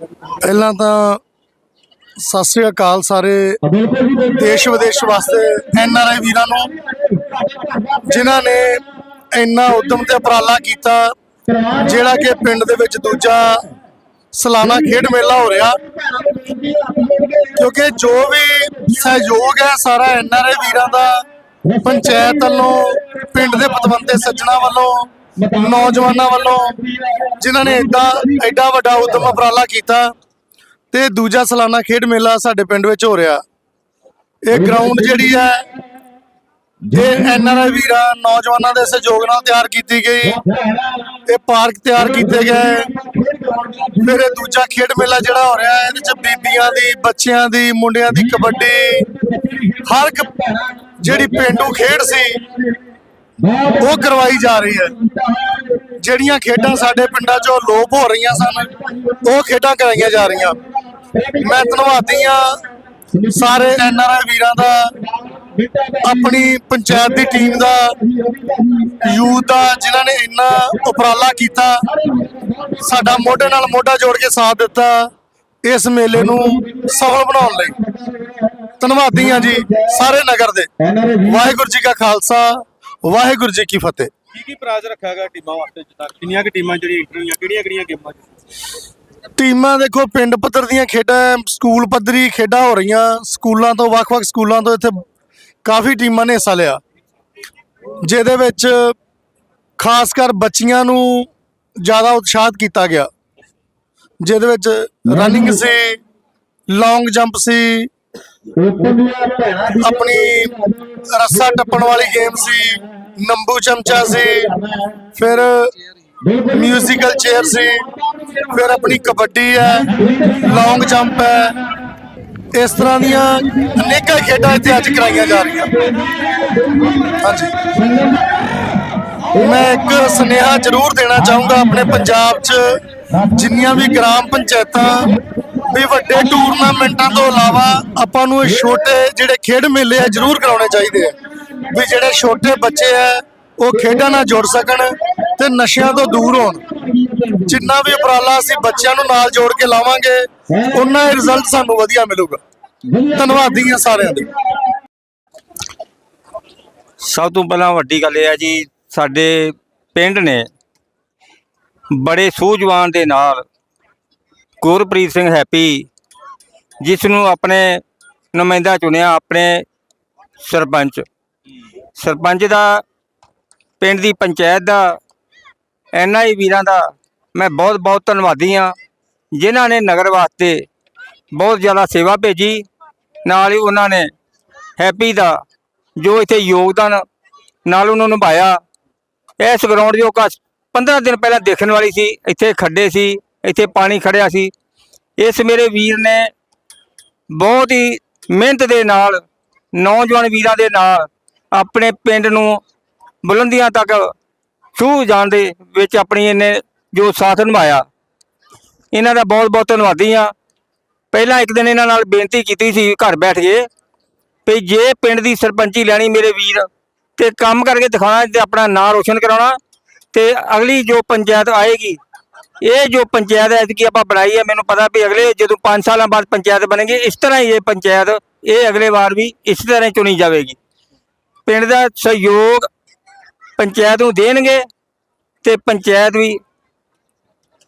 ਪਹਿਲਾਂ ਤਾਂ ਸਤਿ ਸ੍ਰੀ ਅਕਾਲ ਸਾਰੇ ਦੇਸ਼ ਵਿਦੇਸ਼ ਵਾਸਤੇ ਐਨ ਆਰ ਆਈ ਵੀਰਾਂ ਨੂੰ, ਜਿਨ੍ਹਾਂ ਨੇ ਇੰਨਾ ਉਦਮ ਤੇ ਉਪਰਾਲਾ ਕੀਤਾ, ਜਿਹੜਾ ਕਿ ਪਿੰਡ ਦੇ ਵਿੱਚ ਦੂਜਾ ਸਾਲਾਨਾ ਖੇਡ ਮੇਲਾ ਹੋ ਰਿਹਾ। ਕਿਉਂਕਿ ਜੋ ਵੀ ਸਹਿਯੋਗ ਹੈ ਸਾਰਾ ਐਨ ਆਰ ਆਈ ਵੀਰਾਂ ਦਾ, ਪੰਚਾਇਤ ਵੱਲੋਂ, ਪਿੰਡ ਦੇ ਪਤਵੰਤੇ ਸੱਜਣਾ ਵੱਲੋਂ ਨੌਜਵਾਨਾਂ ਵੱਲੋਂ ਜਿਨ੍ਹਾਂ ਨੇ ਏਦਾਂ ਐਡਾ ਵੱਡਾ ਉਦਮ ਉਪਰਾਲਾ ਕੀਤਾ ਤੇ ਦੂਜਾ ਸਾਲਾਨਾ ਖੇਡ ਮੇਲਾ ਸਾਡੇ ਪਿੰਡ ਵਿੱਚ ਹੋ ਰਿਹਾ। ਇਹ ਗਰਾਊਂਡ ਜਿਹੜੀ ਹੈ ਇਹ ਐਨ ਆਰ ਆਈ ਵੀਰਾਂ ਨੌਜਵਾਨਾਂ ਦੇ ਸਹਿਯੋਗ ਨਾਲ ਤਿਆਰ ਕੀਤੀ ਗਈ। ਇਹ ਪਾਰਕ ਤਿਆਰ ਕੀਤੇ ਗਏ। ਫਿਰ ਇਹ ਦੂਜਾ ਖੇਡ ਮੇਲਾ ਜਿਹੜਾ ਹੋ ਰਿਹਾ ਹੈ ਇਹਦੇ ਚ ਬੀਬੀਆਂ ਦੀ ਬੱਚਿਆਂ ਦੀ ਮੁੰਡਿਆਂ ਦੀ ਕਬੱਡੀ ਹਰ ਇੱਕ ਜਿਹੜੀ ਪਿੰਡੂ ਖੇਡ ਸੀ ਉਹ ਕਰਵਾਈ ਜਾ ਰਹੀ ਹੈ। ਜਿਹੜੀਆਂ ਖੇਡਾਂ ਸਾਡੇ ਪਿੰਡਾਂ 'ਚੋਂ ਲੋਪ ਹੋ ਰਹੀਆਂ ਸਨ ਉਹ ਖੇਡਾਂ ਕਰਾਈਆਂ ਜਾ ਰਹੀਆਂ। ਮੈਂ ਧੰਨਵਾਦੀ ਹਾਂ ਸਾਰੇ ਐਨ ਆਰ ਆਈ ਵੀਰਾਂ ਦਾ ਆਪਣੀ ਪੰਚਾਇਤ ਦੀ ਟੀਮ ਦਾ ਯੂਥ ਦਾ ਜਿਨ੍ਹਾਂ ਨੇ ਇੰਨਾ ਉਪਰਾਲਾ ਕੀਤਾ। ਸਾਡਾ ਮੋਢੇ ਨਾਲ ਮੋਢਾ ਜੋੜ ਕੇ ਸਾਥ ਦਿੱਤਾ ਇਸ ਮੇਲੇ ਨੂੰ ਸਫਲ ਬਣਾਉਣ ਲਈ। ਧੰਨਵਾਦੀ ਹਾਂ ਜੀ ਸਾਰੇ ਨਗਰ ਦੇ। ਵਾਹਿਗੁਰੂ ਜੀ ਕਾ ਖਾਲਸਾ ਵਾਹਿਗੁਰੂ ਜੀ ਕੀ ਫਤਿਹ। ਕੀ ਕੀ ਪ੍ਰਾਈਜ਼ ਰੱਖਿਆ ਗਿਆ ਟੀਮਾਂ ਵਾਸਤੇ ਜਿੱਦਾਂ ਕਿੰਨੀਆਂ ਕਿ ਟੀਮਾਂ ਜਿਹੜੀ ਐਂਟਰੀ ਹੋਈਆਂ ਕਿਹੜੀਆਂ ਕਿਹੜੀਆਂ ਗੇਮਾਂ ਟੀਮਾਂ ਦੇਖੋ ਪਿੰਡ ਪੱਧਰ ਦੀਆਂ ਖੇਡਾਂ ਸਕੂਲ ਪੱਧਰੀ ਖੇਡਾਂ ਹੋ ਰਹੀਆਂ। ਸਕੂਲਾਂ ਤੋਂ ਵੱਖ-ਵੱਖ ਸਕੂਲਾਂ ਤੋਂ ਇੱਥੇ ਕਾਫੀ ਟੀਮਾਂ ਨੇ ਹਿੱਸਾ ਲਿਆ। ਜਿਹਦੇ ਵਿੱਚ ਖਾਸ ਕਰ ਬੱਚੀਆਂ ਨੂੰ ਜ਼ਿਆਦਾ ਉਤਸ਼ਾਹਿਤ ਕੀਤਾ ਗਿਆ। ਜਿਹਦੇ ਵਿੱਚ ਰਨਿੰਗ ਸੀ ਲੌਂਗ ਜੰਪ ਸੀ ਆਪਣੀ ਰੱਸਾ ਟੱਪਣ ਵਾਲੀ ਗੇਮ ਸੀ। ਨੰਬੂ ਚਮਚਾ ਸੀ, ਫਿਰ ਮਿਊਜ਼ੀਕਲ ਚੇਅਰ ਸੀ, ਫਿਰ ਆਪਣੀ ਕਬੱਡੀ ਹੈ ਲੌਂਗ ਜੰਪ ਹੈ। ਇਸ ਤਰ੍ਹਾਂ ਦੀਆਂ ਅਨੇਕਾਂ ਖੇਡਾਂ ਇੱਥੇ ਅੱਜ ਕਰਾਈਆਂ ਜਾ ਰਹੀਆਂ। ਹਾਂਜੀ। ਮੈਂ ਇੱਕ ਸੁਨੇਹਾ ਜ਼ਰੂਰ ਦੇਣਾ ਚਾਹੂੰਗਾ ਆਪਣੇ ਪੰਜਾਬ 'ਚ ਜਿੰਨੀਆਂ ਵੀ ਗ੍ਰਾਮ ਪੰਚਾਇਤਾਂ, ਵੀ ਵੱਡੇ ਟੂਰਨਾਮੈਂਟਾਂ ਤੋਂ ਇਲਾਵਾ ਆਪਾਂ ਨੂੰ ਇਹ ਛੋਟੇ ਜਿਹੜੇ ਖੇਡ ਮੇਲੇ ਆ ਜ਼ਰੂਰ ਕਰਾਉਣੇ ਚਾਹੀਦੇ ਆ। ਵੀ ਜਿਹੜੇ ਛੋਟੇ ਬੱਚੇ ਆ, ਉਹ ਖੇਡਾਂ ਨਾਲ ਜੁੜ ਸਕਣ ਤੇ ਨਸ਼ਿਆਂ ਤੋਂ ਦੂਰ ਹੋਣ। ਜਿੰਨਾ ਵੀ ਉਪਰਾਲਾ ਅਸੀਂ ਬੱਚਿਆਂ ਨੂੰ ਨਾਲ ਜੋੜ ਕੇ ਲਾਵਾਂਗੇ ਉਹਨਾਂ ਹੀ ਰਿਜ਼ਲਟ ਸਾਨੂੰ ਵਧੀਆ ਮਿਲੂਗਾ। ਧੰਨਵਾਦੀ ਹਾਂ ਸਾਰਿਆਂ ਦੇ। ਸਭ ਤੋਂ ਪਹਿਲਾਂ ਵੱਡੀ ਗੱਲ ਇਹ ਹੈ ਜੀ, ਸਾਡੇ ਪਿੰਡ ਨੇ ਬੜੇ ਸੂਝਵਾਨ ਦੇ ਨਾਲ ਗੁਰਪ੍ਰੀਤ ਸਿੰਘ ਹੈਪੀ, ਜਿਸ ਨੂੰ ਆਪਣੇ ਨੁਮਾਇੰਦਾ ਚੁਣਿਆ, ਆਪਣੇ ਸਰਪੰਚ ਸਰਪੰਚ ਦਾ, ਪਿੰਡ ਦੀ ਪੰਚਾਇਤ ਦਾ ਐਨਆਈ ਵੀਰਾਂ ਦਾ ਮੈਂ ਬਹੁਤ ਬਹੁਤ ਧੰਨਵਾਦੀ ਹਾਂ। ਜਿਨ੍ਹਾਂ ਨੇ ਨਗਰ ਵਾਸਤੇ ਬਹੁਤ ਜ਼ਿਆਦਾ ਸੇਵਾ ਭੇਜੀ। ਨਾਲ ਹੀ ਉਹਨਾਂ ਨੇ ਹੈਪੀ ਦਾ ਜੋ ਇੱਥੇ ਯੋਗਦਾਨ ਨਾਲ ਉਹਨਾਂ ਨੂੰ ਨਿਭਾਇਆ। ਇਸ ਗਰਾਊਂਡ ਜੋ ਕਾ 15 ਦਿਨ ਪਹਿਲਾਂ ਦੇਖਣ ਵਾਲੀ ਸੀ। ਇੱਥੇ ਖੱਡੇ ਸੀ, ਇੱਥੇ ਪਾਣੀ ਖੜਿਆ ਸੀ। ਇਸ ਮੇਰੇ ਵੀਰ ਨੇ ਬਹੁਤ ਹੀ ਮਿਹਨਤ ਦੇ ਨਾਲ, ਨੌਜਵਾਨ ਵੀਰਾਂ ਦੇ ਨਾਲ ਆਪਣੇ ਪਿੰਡ ਨੂੰ ਬੁਲੰਦੀਆਂ ਤੱਕ ਛੂਹ ਜਾਣ ਦੇ ਵਿੱਚ ਆਪਣੀ ਇਹਨੇ ਜੋ ਸਾਥ ਨਿਭਾਇਆ। ਇਹਨਾਂ ਦਾ ਬਹੁਤ ਬਹੁਤ ਧੰਨਵਾਦੀ ਆ ਪਹਿਲਾਂ ਇੱਕ ਦਿਨ ਇਹਨਾਂ ਨਾਲ ਬੇਨਤੀ ਕੀਤੀ ਸੀ ਘਰ ਬੈਠ ਕੇ ਵੀ ਜੇ ਪਿੰਡ ਦੀ ਸਰਪੰਚੀ ਲੈਣੀ ਮੇਰੇ ਵੀਰ ਤੇ ਕੰਮ ਕਰਕੇ ਦਿਖਾਉਣਾ ਤੇ ਆਪਣਾ ਨਾਂ ਰੋਸ਼ਨ ਕਰਾਉਣਾ ਤੇ ਅਗਲੀ ਜੋ ਪੰਚਾਇਤ ਆਏਗੀ, ਇਹ ਜੋ ਪੰਚਾਇਤ ਹੈ ਕਿ ਆਪਾਂ ਬਣਾਈ ਹੈ, ਮੈਨੂੰ ਪਤਾ ਵੀ ਅਗਲੇ ਜਦੋਂ 5 ਸਾਲਾਂ ਬਾਅਦ ਪੰਚਾਇਤ ਬਣੇਗੀ ਇਸ ਤਰ੍ਹਾਂ ਹੀ ਇਹ ਪੰਚਾਇਤ, ਇਹ ਅਗਲੇ ਵਾਰ ਵੀ ਇਸ ਤਰ੍ਹਾਂ ਹੀ ਚੁਣੀ ਜਾਵੇਗੀ। ਪਿੰਡ ਦਾ ਸਹਿਯੋਗ ਪੰਚਾਇਤ ਨੂੰ ਦੇਣਗੇ ਤੇ ਪੰਚਾਇਤ ਵੀ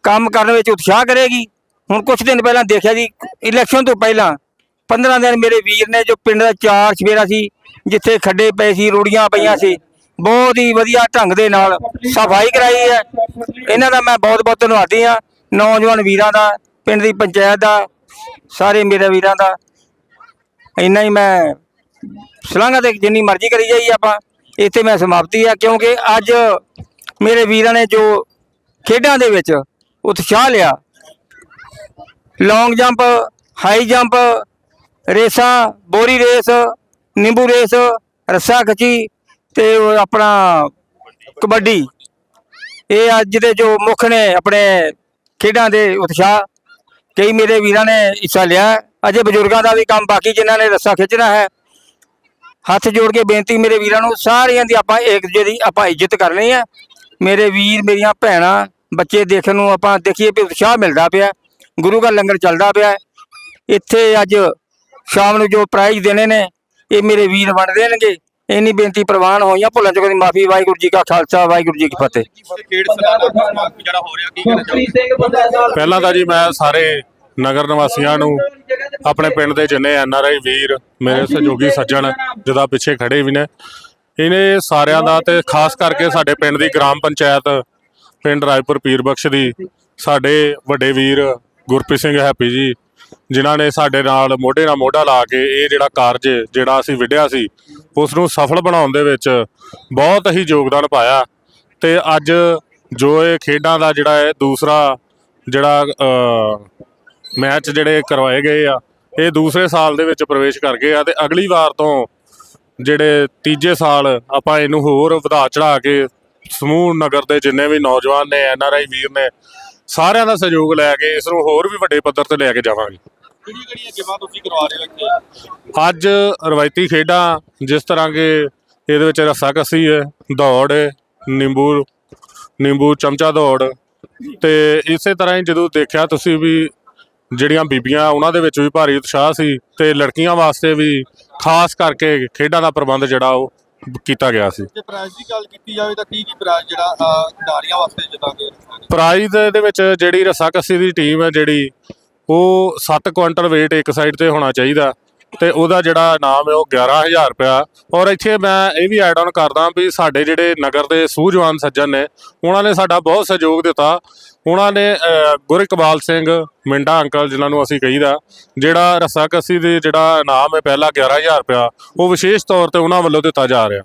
ਕੰਮ ਕਰਨ ਵਿੱਚ ਉਤਸ਼ਾਹ ਕਰੇਗੀ। ਹੁਣ ਕੁਝ ਦਿਨ ਪਹਿਲਾਂ ਦੇਖਿਆ ਜੀ ਇਲੈਕਸ਼ਨ ਤੋਂ ਪਹਿਲਾਂ 15 ਦਿਨ ਮੇਰੇ ਵੀਰ ਨੇ ਜੋ ਪਿੰਡ ਦਾ ਚਾਰ ਸਵੇਰਾ ਸੀ, ਜਿੱਥੇ ਖੱਡੇ ਪਏ ਸੀ, ਰੋੜੀਆਂ ਪਈਆਂ ਸੀ, ਬਹੁਤ ਹੀ ਵਧੀਆ ਢੰਗ ਦੇ ਨਾਲ ਸਫ਼ਾਈ ਕਰਾਈ ਹੈ। ਇਹਨਾਂ ਦਾ ਮੈਂ ਬਹੁਤ ਬਹੁਤ ਧੰਨਵਾਦੀ ਹਾਂ। ਨੌਜਵਾਨ ਵੀਰਾਂ ਦਾ, ਪਿੰਡ ਦੀ ਪੰਚਾਇਤ ਦਾ, ਸਾਰੇ ਮੇਰੇ ਵੀਰਾਂ ਦਾ। ਇੰਨਾ ਹੀ ਮੈਂ ਸਲਾਘਾ ਤੇ ਜਿੰਨੀ ਮਰਜ਼ੀ ਕਰੀ ਜਾਈ ਆਪਾਂ, ਇੱਥੇ ਮੈਂ ਸਮਾਪਤੀ ਆ, ਕਿਉਂਕਿ ਅੱਜ ਮੇਰੇ ਵੀਰਾਂ ਨੇ ਜੋ ਖੇਡਾਂ ਦੇ ਵਿੱਚ ਉਤਸ਼ਾਹ ਲਿਆ ਲੌਂਗ ਜੰਪ ਹਾਈ ਜੰਪ ਰੇਸਾਂ, ਬੋਰੀ ਰੇਸ, ਨਿੰਬੂ ਰੇਸ, ਰੱਸਾ ਖਚੀ ਤੇ ਆਪਣਾ ਕਬੱਡੀ, ਇਹ ਅੱਜ ਦੇ ਜੋ ਮੁੱਖ ਨੇ ਆਪਣੇ ਖੇਡਾਂ ਦੇ ਉਤਸ਼ਾਹ, ਕਈ ਮੇਰੇ ਵੀਰਾਂ ਨੇ ਹਿੱਸਾ ਲਿਆ, ਅਜੇ ਬਜ਼ੁਰਗਾਂ ਦਾ ਵੀ ਕੰਮ ਬਾਕੀ ਜਿਨ੍ਹਾਂ ਨੇ ਰੱਸਾ ਖਿੱਚਣਾ ਹੈ ਹੱਥ ਜੋੜ ਕੇ ਬੇਨਤੀ ਮੇਰੇ ਵੀਰਾਂ ਨੂੰ ਸਾਰਿਆਂ ਦੀ ਆਪਾਂ ਇੱਕ ਦੂਜੇ ਦੀ ਆਪਾਂ ਇੱਜ਼ਤ ਕਰਨੀ ਹੈ ਮੇਰੇ ਵੀਰ ਮੇਰੀਆਂ ਭੈਣਾਂ ਬੱਚੇ ਦੇਖਣ ਨੂੰ ਆਪਾਂ ਦੇਖੀਏ ਵੀ ਉਤਸ਼ਾਹ ਮਿਲਦਾ ਪਿਆ ਗੁਰੂ ਘਰ ਲੰਗਰ ਚੱਲਦਾ ਪਿਆ। ਇੱਥੇ ਅੱਜ ਸ਼ਾਮ ਨੂੰ ਜੋ ਪ੍ਰਾਈਜ਼ ਦੇਣੇ ਨੇ ਇਹ ਮੇਰੇ ਵੀਰ ਵੰਡ ਦੇਣਗੇ। ਇੰਨੀ ਬੇਨਤੀ ਪ੍ਰਵਾਨ ਹੋਈਆਂ ਭੁੱਲਾਂ ਚੁੱਕਾਂ ਦੀ ਮਾਫੀ ਵਾਹਿਗੁਰੂ ਜੀ ਕਾ ਖਾਲਸਾ ਵਾਹਿਗੁਰੂ ਜੀ ਕੀ ਫਤਿਹ। ਪਹਿਲਾਂ ਤਾਂ ਜੀ ਮੈਂ ਸਾਰੇ ਨਗਰ ਨਿਵਾਸੀਆਂ ਨੂੰ ਆਪਣੇ ਪਿੰਡ ਦੇ ਜਿੰਨੇ ਆਈ ਵੀਰ ਮੇਰੇ ਸਹਿਯੋਗੀ ਸੱਜਣ ਜਿਹਦਾ ਪਿੱਛੇ ਖੜੇ ਵੀ ਨੇ ਇਹਨੇ ਸਾਰਿਆਂ ਦਾ ਤੇ ਖਾਸ ਕਰਕੇ ਸਾਡੇ ਪਿੰਡ ਦੀ ਗ੍ਰਾਮ ਪੰਚਾਇਤ ਪਿੰਡ ਰਾਜਪੁਰ ਪੀਰਬਖਸ਼ ਦੀ ਸਾਡੇ ਵੱਡੇ ਵੀਰ ਗੁਰਪ੍ਰੀਤ ਸਿੰਘ ਹੈਪੀ ਜੀ ਜਿਨ੍ਹਾਂ ਨੇ ਸਾਡੇ ਨਾਲ ਮੋਢੇ ਨਾਲ ਮੋਢਾ ਲਾ ਕੇ ਇਹ ਜਿਹੜਾ ਕਾਰਜ ਜਿਹੜਾ ਅਸੀਂ ਵਿੱਢਿਆ ਸੀ ਉਸ ਨੂੰ ਸਫਲ ਬਣਾਉਣ ਦੇ ਵਿੱਚ ਬਹੁਤ ਹੀ ਯੋਗਦਾਨ ਪਾਇਆ ਤੇ ਅੱਜ ਜੋ ਇਹ ਖੇਡਾਂ ਦਾ ਜਿਹੜਾ ਹੈ ਦੂਸਰਾ ਜਿਹੜਾ ਮੈਚ ਜਿਹੜੇ ਕਰਵਾਏ ਗਏ ਆ ਇਹ ਦੂਸਰੇ ਸਾਲ ਦੇ ਵਿੱਚ ਪ੍ਰਵੇਸ਼ ਕਰ ਗਏ ਆ ਤੇ ਅਗਲੀ ਵਾਰ ਤੋਂ ਜਿਹੜੇ ਤੀਜੇ ਸਾਲ ਆਪਾਂ ਇਹਨੂੰ ਹੋਰ ਵਧਾ ਚੜਾ ਕੇ ਸਮੂਹ ਨਗਰ ਦੇ ਜਿੰਨੇ ਵੀ ਨੌਜਵਾਨ ਨੇ ਐਨ ਆਰ ਆਈ ਵੀਰ ਨੇ ਸਾਰਿਆਂ ਦਾ ਸਹਿਯੋਗ ਲੈ ਕੇ ਇਸ ਨੂੰ ਹੋਰ ਵੀ ਵੱਡੇ ਪੱਧਰ ਤੇ ਲੈ ਕੇ ਜਾਵਾਂਗੇ। ਤੁਸੀਂ ਕਰਵਾ ਰਹੇ ਹੋ ਅੱਜ ਰਵਾਇਤੀ ਖੇਡਾਂ ਜਿਸ ਤਰ੍ਹਾਂ ਕਿ ਇਹਦੇ ਵਿੱਚ ਰੱਸਾ ਕੱਸੀ ਹੈ ਦੌੜ ਹੈ ਨਿੰਬੂ ਨਿੰਬੂ ਚਮਚਾ ਦੌੜ। ਤੇ ਇਸੇ ਤਰ੍ਹਾਂ ਹੀ ਜਦੋਂ ਦੇਖਿਆ ਤੁਸੀਂ ਵੀ ਜਿਹੜੀਆਂ ਬੀਬੀਆਂ ਉਹਨਾਂ ਦੇ ਵਿੱਚ ਵੀ ਭਾਰੀ ਉਤਸ਼ਾਹ ਸੀ ਤੇ ਲੜਕੀਆਂ ਵਾਸਤੇ ਵੀ ਖਾਸ ਕਰਕੇ ਖੇਡਾਂ ਦਾ ਪ੍ਰਬੰਧ ਜਿਹੜਾ ਉਹ ਕੀਤਾ ਗਿਆ ਸੀ। ਜੇ ਪ੍ਰਾਈਜ਼ ਦੀ ਗੱਲ ਕੀਤੀ ਜਾਵੇ ਤਾਂ ਕੀ ਕੀ ਪ੍ਰਾਈਜ਼ ਜਿਹੜਾ ਖਿਡਾਰੀਆਂ ਵਾਸਤੇ ਕਿ ਪ੍ਰਾਈਜ਼ ਦੇ ਵਿੱਚ ਜਿਹੜੀ ਰੱਸਾ ਕੱਸੀ ਦੀ ਟੀਮ ਹੈ ਜਿਹੜੀ ਉਹ 7 ਕੁਇੰਟਲ weight ਇੱਕ ਸਾਈਡ ਤੇ ਹੋਣਾ ਚਾਹੀਦਾ। ਤੇ ਉਹਦਾ ਜਿਹੜਾ ਨਾਮ ਹੈ ਉਹ 11000 ਰੁਪਇਆ। ਔਰ ਇੱਥੇ ਮੈਂ ਇਹ ਵੀ ਐਡ ਆਨ ਕਰਦਾ ਵੀ ਸਾਡੇ ਜਿਹੜੇ ਨਗਰ ਦੇ ਸੂਝਵਾਨ ਸੱਜਣ ਨੇ, ਉਹਨਾਂ ਨੇ ਸਾਡਾ ਬਹੁਤ ਸਹਿਯੋਗ ਦਿੱਤਾ। ਉਹਨਾਂ ਨੇ ਗੁਰ ਇਕਬਾਲ ਸਿੰਘ, ਮਿੰਡਾ ਅੰਕਲ ਜਿਨ੍ਹਾਂ ਨੂੰ ਅਸੀਂ ਕਹੀਦਾ, ਜਿਹੜਾ ਰੱਸਾ ਕੱਸੀ ਦੇ ਜਿਹੜਾ ਨਾਮ ਹੈ ਪਹਿਲਾ 11000 ਰੁਪਇਆ, ਉਹ ਵਿਸ਼ੇਸ਼ ਤੌਰ ਤੇ ਉਹਨਾਂ ਵੱਲੋਂ ਦਿੱਤਾ ਜਾ ਰਿਹਾ।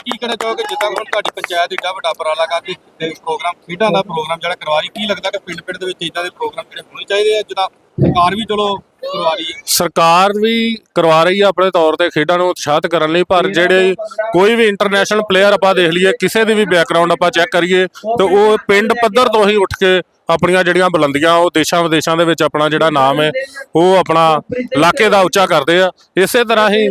ਕੀ ਕਹਿਣਾ ਚਾਹੋਗੇ? ਜਿੱਦਾਂ ਹੁਣ ਤੁਹਾਡੀ ਪੰਚਾਇਤ ਏਡਾ ਵੱਡਾ ਉਪਰਾਲਾ ਕਰਕੇ ਪ੍ਰੋਗਰਾਮ, ਖੇਡਾਂ ਦਾ ਪ੍ਰੋਗਰਾਮ ਜਿਹੜਾ ਕਰਵਾ ਰਹੀ ਕੀ ਲੱਗਦਾ ਕਿ ਪਿੰਡ ਪਿੰਡ ਦੇ ਵਿੱਚ ਇਦਾਂ ਦੇ ਪ੍ਰੋਗਰਾਮ ਜਿਹੜੇ ਹੋਣੇ ਚਾਹੀਦੇ ਆ? ਜਿੱਦਾਂ ਸਰਕਾਰ ਵੀ ਚਲੋ ਕਰਵਾ ਰਹੀ ਹੈ। ਸਰਕਾਰ ਵੀ ਕਰਵਾ ਰਹੀ ਹੈ ਆਪਣੇ ਤੌਰ ਤੇ ਖੇਡਾਂ ਨੂੰ ਉਤਸ਼ਾਹਿਤ ਕਰਨ ਲਈ ਪਰ ਜਿਹੜੇ ਕੋਈ ਵੀ ਇੰਟਰਨੈਸ਼ਨਲ ਪਲੇਅਰ ਆਪਾਂ ਦੇਖ ਲਈਏ ਕਿਸੇ ਦੀ ਵੀ ਬੈਕਗ੍ਰਾਉਂਡ ਆਪਾਂ ਚੈੱਕ ਕਰੀਏ ਤੇ ਉਹ ਪਿੰਡ ਪੱਧਰ ਤੋਂ ਹੀ ਉੱਠ ਕੇ ਆਪਣੀਆਂ ਜਿਹੜੀਆਂ ਬੁਲੰਦੀਆਂ ਉਹ ਦੇਸ਼ਾਂ ਵਿਦੇਸ਼ਾਂ ਦੇ ਵਿੱਚ ਆਪਣਾ ਜਿਹੜਾ ਨਾਮ ਹੈ ਉਹ ਆਪਣਾ ਇਲਾਕੇ ਦਾ ਉੱਚਾ ਕਰਦੇ ਆ। ਇਸੇ ਤਰ੍ਹਾਂ ਹੀ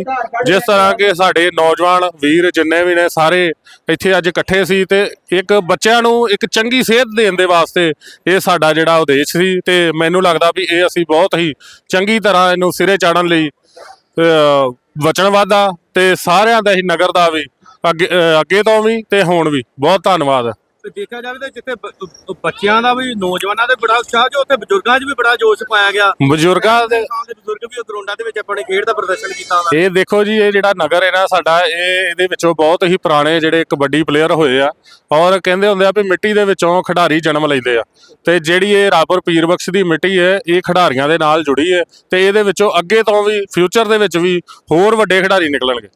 ਜਿਸ ਤਰ੍ਹਾਂ ਕਿ ਸਾਡੇ ਨੌਜਵਾਨ ਵੀਰ ਜਿੰਨੇ ਵੀ ਨੇ ਸਾਰੇ ਇੱਥੇ ਅੱਜ ਇਕੱਠੇ ਸੀ ਤੇ ਇੱਕ ਬੱਚਿਆਂ ਨੂੰ ਇੱਕ ਚੰਗੀ ਸਿਹਤ ਦੇਣ ਦੇ ਵਾਸਤੇ ਇਹ ਸਾਡਾ ਜਿਹੜਾ ਉਦੇਸ਼ ਸੀ ਤੇ ਮੈਨੂੰ ਲੱਗਦਾ ਵੀ ਇਹ ਅਸੀਂ ਬਹੁਤ ਹੀ ਚੰਗੀ ਤਰ੍ਹਾਂ ਇਹਨੂੰ ਸਿਰੇ ਚਾੜਨ ਲਈ ਅ, ਵਚਨਬੱਧ ਆ ਤੇ ਸਾਰਿਆਂ ਦਾ ਹੀ ਨਗਰ ਦਾ ਵੀ ਅੱਗੇ ਅੱਗੇ ਤੋਂ ਵੀ ਤੇ ਹੁਣ ਵੀ। ਬਹੁਤ ਧੰਨਵਾਦ। ਤੇ ਦੇਖਿਆ ਜਾਵੇ ਤਾਂ ਜਿੱਥੇ ਬ- ਬ- ਬੱਚਿਆਂ ਦਾ ਵੀ ਨੌਜਵਾਨਾਂ ਦਾ ਬੜਾ ਉਤਸ਼ਾਹ ਜੋ ਉੱਥੇ ਬਜ਼ੁਰਗਾਂ 'ਚ ਵੀ ਬੜਾ ਜੋਸ਼ ਪਾਇਆ ਗਿਆ। ਬਜ਼ੁਰਗਾਂ ਦੇ ਸਾਲ ਦੇ ਬਜ਼ੁਰਗ ਵੀ ਉਹ ਗਰਾਊਂਡਾਂ ਦੇ ਵਿੱਚ ਆਪਣੇ ਖੇਡ ਦਾ ਪ੍ਰਦਰਸ਼ਨ ਕੀਤਾ ਵਾ। ਇਹ ਦੇਖੋ ਜੀ ਇਹ ਜਿਹੜਾ ਨਗਰ ਹੈ ਨਾ ਸਾਡਾ ਇਹ ਇਹਦੇ ਵਿੱਚੋਂ ਬਹੁਤ ਹੀ ਪੁਰਾਣੇ ਜਿਹੜੇ ਕਬੱਡੀ ਪਲੇਅਰ ਹੋਏ ਆ ਔਰ ਕਹਿੰਦੇ ਹੁੰਦੇ ਆ ਵੀ ਮਿੱਟੀ ਦੇ ਵਿੱਚੋਂ ਖਿਡਾਰੀ ਜਨਮ ਲੈਂਦੇ ਆ। ਤੇ ਜਿਹੜੀ ਇਹ ਰਾਪੁਰ ਪੀਰਬਖਸ਼ ਦੀ ਮਿੱਟੀ ਹੈ ਇਹ ਖਿਡਾਰੀਆਂ ਦੇ ਨਾਲ ਜੁੜੀ ਹੈ ਤੇ ਇਹਦੇ ਵਿੱਚੋਂ ਅੱਗੇ ਤੋਂ ਵੀ ਫਿਊਚਰ ਦੇ ਵਿੱਚ ਵੀ ਹੋਰ ਵੱਡੇ ਖਿਡਾਰੀ ਨਿਕਲਣਗੇ।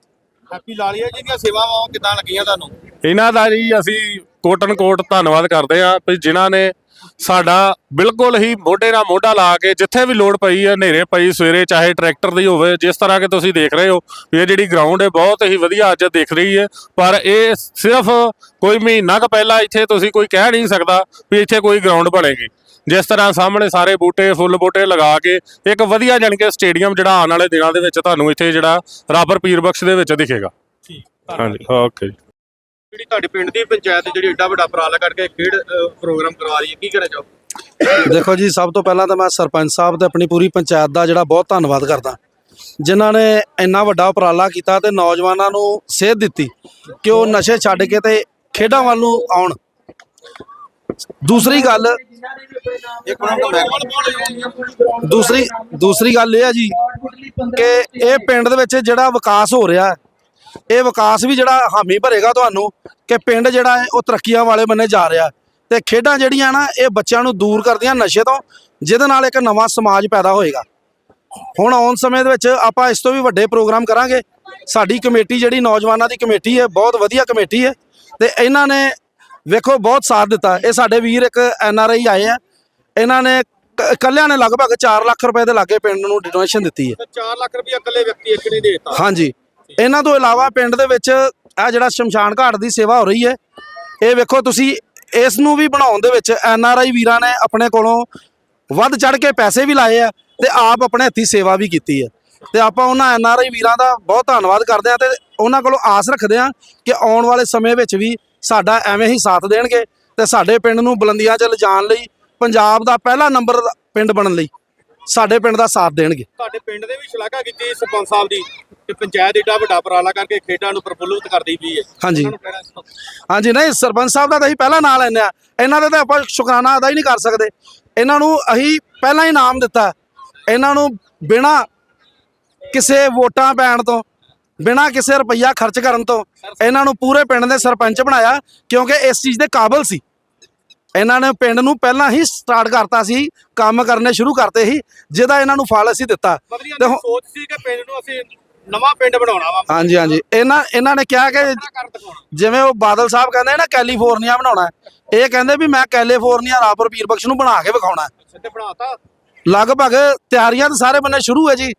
ਹੈਪੀ ਲਾਲੀਆ ਜੀ ਦੀਆਂ ਸੇਵਾਵਾਂ ਕਿਦਾਂ ਲੱਗੀਆਂ ਤੁਹਾਨੂੰ? ਇਹਨਾਂ ਦਾ ਜੀ ਅਸੀਂ ਕੋਟਨ ਕੋਟ ਧੰਨਵਾਦ ਕਰਦੇ ਆ ਵੀ ਜਿਨ੍ਹਾਂ ਨੇ ਸਾਡਾ ਬਿਲਕੁਲ ਹੀ ਮੋਢੇ ਨਾਲ ਮੋਢਾ ਲਾ ਕੇ ਜਿੱਥੇ ਵੀ ਲੋੜ ਪਈ ਹੈ, ਹਨੇਰੇ ਪਈ, ਸਵੇਰੇ ਚਾਹੇ ਟਰੈਕਟਰ ਦੀ ਹੋਵੇ, ਜਿਸ ਤਰ੍ਹਾਂ ਕਿ ਤੁਸੀਂ ਦੇਖ ਰਹੇ ਹੋ ਵੀ ਇਹ ਜਿਹੜੀ ਗਰਾਊਂਡ ਹੈ ਬਹੁਤ ਹੀ ਵਧੀਆ ਅੱਜ ਦੇਖ ਰਹੀ ਹੈ। ਪਰ ਇਹ ਸਿਰਫ ਕੋਈ ਮਹੀਨਾ ਕੁ ਪਹਿਲਾਂ ਇੱਥੇ ਤੁਸੀਂ ਕੋਈ ਕਹਿ ਨਹੀਂ ਸਕਦਾ ਵੀ ਇੱਥੇ ਕੋਈ ਗਰਾਊਂਡ ਬਣੇਗੀ। ਜਿਸ ਤਰ੍ਹਾਂ ਸਾਹਮਣੇ ਸਾਰੇ ਬੂਟੇ ਫੁੱਲ ਬੂਟੇ ਲਗਾ ਕੇ ਇੱਕ ਵਧੀਆ ਜਾਣੀ ਕਿ ਸਟੇਡੀਅਮ ਜਿਹੜਾ ਆਉਣ ਵਾਲੇ ਦਿਨਾਂ ਦੇ ਵਿੱਚ ਤੁਹਾਨੂੰ ਇੱਥੇ ਜਿਹੜਾ ਰਾਬਰ ਪੀਰਬਖਸ਼ ਦੇ ਵਿੱਚ ਦਿਖੇਗਾ। ਠੀਕ ਹਾਂਜੀ ਓਕੇ ਜੀ। ਜਿਹੜੀ ਤੁਹਾਡੇ ਪਿੰਡ ਦੀ ਪੰਚਾਇਤ ਜਿਹੜੀ ਏਡਾ ਵੱਡਾ ਉਪਰਾਲਾ ਕਰਕੇ ਖੇਡ ਪ੍ਰੋਗਰਾਮ ਕਰਵਾ ਰਹੀ ਹੈ ਕੀ ਕਹਿਣਾ ਚਾਹੋ? ਦੇਖੋ ਜੀ ਸਭ ਤੋਂ ਪਹਿਲਾਂ ਤਾਂ ਮੈਂ ਸਰਪੰਚ ਸਾਹਿਬ ਤੇ ਆਪਣੀ ਪੂਰੀ ਪੰਚਾਇਤ ਦਾ ਜਿਹੜਾ ਬਹੁਤ ਧੰਨਵਾਦ ਕਰਦਾ। ਜਿਨ੍ਹਾਂ ਨੇ ਇੰਨਾ ਵੱਡਾ ਉਪਰਾਲਾ ਕੀਤਾ ਤੇ ਨੌਜਵਾਨਾਂ ਨੂੰ ਸੇਧ ਦਿੱਤੀ ਕਿ ਉਹ ਨਸ਼ੇ ਛੱਡ ਕੇ ਤੇ ਖੇਡਾਂ ਵੱਲ ਨੂੰ ਆਉਣ। ਦੂਸਰੀ ਗੱਲ ਦੂਸਰੀ ਦੂਸਰੀ ਗੱਲ ਇਹ ਹੈ ਜੀ ਕਿ ਇਹ ਪਿੰਡ ਦੇ ਵਿੱਚ ਜਿਹੜਾ ਵਿਕਾਸ ਹੋ ਰਿਹਾ ਹੈ ਇਹ ਵਿਕਾਸ ਵੀ ਜਿਹੜਾ ਹਾਮੀ ਭਰੇਗਾ ਤੁਹਾਨੂੰ ਕਿ ਪਿੰਡ ਜਿਹੜਾ ਹੈ ਉਹ ਤਰੱਕੀਆਂ ਵਾਲੇ ਬੰਨੇ ਜਾ ਰਿਹਾ। ਤੇ ਖੇਡਾਂ ਜਿਹੜੀਆਂ ਨਾ ਇਹ ਬੱਚਿਆਂ ਨੂੰ ਦੂਰ ਕਰਦੀਆਂ ਨਸ਼ੇ ਤੋਂ ਜਿਹਦੇ ਨਾਲ ਇੱਕ ਨਵਾਂ ਸਮਾਜ ਪੈਦਾ ਹੋਏਗਾ। ਹੁਣ ਆਉਣ ਸਮੇਂ ਦੇ ਵਿੱਚ ਆਪਾਂ ਇਸ ਤੋਂ ਵੀ ਵੱਡੇ ਪ੍ਰੋਗਰਾਮ ਕਰਾਂਗੇ। ਸਾਡੀ ਕਮੇਟੀ ਜਿਹੜੀ ਨੌਜਵਾਨਾਂ ਦੀ ਕਮੇਟੀ ਹੈ ਬਹੁਤ ਵਧੀਆ ਕਮੇਟੀ ਹੈ। ਤੇ ਇਹਨਾਂ ਨੇ ਵੇਖੋ ਬਹੁਤ ਸਾਥ ਦਿੱਤਾ। ਇਹ ਸਾਡੇ ਵੀਰ ਇੱਕ ਐਨ ਆਰ ਆਈ ਆਏ ਆ। ਇਹਨਾਂ ਨੇ ਇਕੱਲਿਆਂ ਨੇ ਲਗਭਗ 4 ਲੱਖ ਰੁਪਏ ਦੇ ਲਾਗੇ ਪਿੰਡ ਨੂੰ ਡੋਨੇਸ਼ਨ ਦਿੱਤੀ ਹੈ। ਤੇ 4 ਲੱਖ ਰੁਪਏ ਇਕੱਲੇ ਵਿਅਕਤੀ ਇੱਕ ਨੇ ਦਿੱਤਾ। ਹਾਂਜੀ। ਇਹਨਾਂ ਤੋਂ ਇਲਾਵਾ ਪਿੰਡ ਦੇ ਵਿੱਚ ਇਹ ਜਿਹੜਾ ਸ਼ਮਸ਼ਾਨ ਘਾਟ ਦੀ ਸੇਵਾ ਹੋ ਰਹੀ ਹੈ ਇਹ ਵੇਖੋ ਤੁਸੀਂ ਇਸ ਨੂੰ ਵੀ ਬਣਾਉਣ ਦੇ ਵਿੱਚ ਐਨ ਆਰ ਆਈ ਵੀਰਾਂ ਨੇ ਆਪਣੇ ਕੋਲੋਂ ਵੱਧ ਚੜ ਕੇ ਪੈਸੇ ਵੀ ਲਾਏ ਆ ਤੇ ਆਪ ਆਪਣੇ ਹੱਥੀ ਸੇਵਾ ਵੀ ਕੀਤੀ ਹੈ। ਤੇ ਆਪਾਂ ਉਹਨਾਂ ਐਨ ਆਰ ਆਈ ਵੀਰਾਂ ਦਾ ਬਹੁਤ ਧੰਨਵਾਦ ਕਰਦੇ ਆ ਤੇ ਉਹਨਾਂ ਕੋਲੋਂ ਆਸ ਰੱਖਦੇ ਆ ਕਿ ਆਉਣ ਵਾਲੇ ਸਮੇਂ ਵਿੱਚ ਵੀ ਸਾਡਾ ਐਵੇਂ ਹੀ ਸਾਥ ਦੇਣਗੇ ਤੇ ਸਾਡੇ ਪਿੰਡ ਨੂੰ ਬੁਲੰਦੀਆਂ 'ਚ ਲਿਜਾਣ ਲਈ ਪੰਜਾਬ ਦਾ ਪਹਿਲਾ ਨੰਬਰ ਪਿੰਡ ਬਣਨ ਲਈ ਸਾਡੇ ਪਿੰਡ ਦਾ ਸਾਥ ਦੇਣਗੇ। ਤੁਹਾਡੇ ਪਿੰਡ ਦੇ ਵੀ ਸ਼ਲਾਘਾ ਕੀਤੀ ਸਰਪੰਚ ਸਾਹਿਬ ਦੀ ਕਿ ਪੰਚਾਇਤ ਏਡਾ ਵੱਡਾ ਉਪਰਾਲਾ ਕਰਕੇ ਖੇਡਾਂ ਨੂੰ ਪ੍ਰਫੁੱਲਿਤ ਕਰਦੀ ਪਈ ਹੈ। ਹਾਂਜੀ। ਹਾਂਜੀ ਨਹੀਂ ਸਰਪੰਚ ਸਾਹਿਬ ਦਾ ਤਾਂ ਅਸੀਂ ਪਹਿਲਾਂ ਨਾਂ ਲੈਂਦੇ ਆ ਇਹਨਾਂ ਦਾ ਤਾਂ ਆਪਾਂ ਸ਼ੁਕਰਾਨਾ ਅਦਾ ਹੀ ਨਹੀਂ ਕਰ ਸਕਦੇ। ਇਹਨਾਂ ਨੂੰ ਅਸੀਂ ਪਹਿਲਾਂ ਹੀ ਨਾਮ ਦਿੱਤਾ। ਇਹਨਾਂ ਨੂੰ ਬਿਨਾ ਕਿਸੇ ਵੋਟਾਂ ਪੈਣ ਤੋਂ ਬਿਨਾ ਕਿਸੇ ਰੁਪਈਆ ਖਰਚ ਕਰਨ ਤੋਂ ਇਹਨਾਂ ਨੂੰ ਪੂਰੇ ਪਿੰਡ ਦੇ ਸਰਪੰਚ ਬਣਾਇਆ ਕਿਉਂਕਿ ਇਸ ਚੀਜ਼ ਦੇ ਕਾਬਿਲ ਸੀ। ਇਹਨਾਂ ਨੇ ਪਿੰਡ ਨੂੰ ਪਹਿਲਾਂ ਹੀ ਸਟਾਰਟ ਕਰਤਾ ਸੀ ਕੰਮ ਕਰਨੇ ਸ਼ੁਰੂ ਕਰਤੇ ਸੀ ਜਿਹਦਾ ਇਹਨਾਂ ਨੂੰ ਫਲ ਅਸੀਂ ਦਿੱਤਾ। ਮਤਲਬ ਇਹਨਾਂ ਤੇ ਦੀ ਹੁਣ- ਸੋਚ ਸੀ ਕਿ ਪਿੰਡ ਨੂੰ ਅਸੀਂ ਨਵਾਂ ਪਿੰਡ ਬਣਾਉਣਾ ਵਾ। ਹਾਂਜੀ ਹਾਂਜੀ। ਇਹਨਾਂ ਇਹਨਾਂ ਨੇ ਕਿਹਾ ਕਿ ਜਿਵੇਂ ਉਹ ਬਾਦਲ ਸਾਹਿਬ ਕਹਿੰਦੇ ਨਾ ਕੈਲੀਫੋਰਨੀਆ ਬਣਾਉਣਾ। ਇਹ ਕਹਿੰਦੇ ਵੀ ਮੈਂ ਕੈਲੀਫੋਰਨੀਆ ਰਾਪਰ ਪੀਰਬਖਸ਼ ਨੂੰ ਬਣਾ ਕੇ ਵਿਖਾਉਣਾ ਹੈ। ਲਗਭਗ ਤਿਆਰੀਆਂ ਤਾਂ ਸਾਰੇ ਬੰਨੇ ਸ਼ੁਰੂ ਹੈ ਜੀ।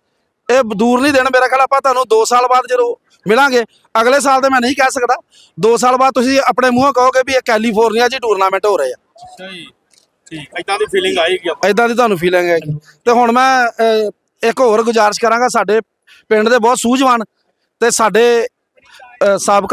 ਇਹ ਦੂਰ ਨਹੀਂ ਦੇਣ ਮੇਰਾ ਖਿਆਲ ਆਪਾਂ ਤੁਹਾਨੂੰ 2 ਸਾਲ ਬਾਅਦ ਜਦੋਂ ਮਿਲਾਂਗੇ। ਅਗਲੇ ਸਾਲ ਤੇ ਮੈਂ ਨਹੀਂ ਕਹਿ ਸਕਦਾ। 2 ਸਾਲ ਬਾਅਦ ਤੁਸੀਂ ਆਪਣੇ ਮੂੰਹੋਂ ਕਹੋਗੇ ਵੀ ਇਹ ਕੈਲੀਫੋਰਨੀਆ 'ਚ ਟੂਰਨਾਮੈਂਟ ਹੋ ਰਹੇ ਜੀ ਠੀਕ ਇਦਾਂ ਦੀ ਫੀਲਿੰਗ ਆਏਗੀ ਐਦਾਂ ਦੀ ਤੁਹਾਨੂੰ ਫੀਲਿੰਗ ਹੈ ਤੇ ਹੁਣ ਮੈਂ ਇੱਕ ਹੋਰ ਗੁਜ਼ਾਰਿਸ਼ ਕਰਾਂਗਾ ਸਾਡੇ ਪਿੰਡ ਦੇ ਬਹੁਤ ਸੂਝਵਾਨ ਤੇ ਸਾਡੇ ਸਾਬਕਾ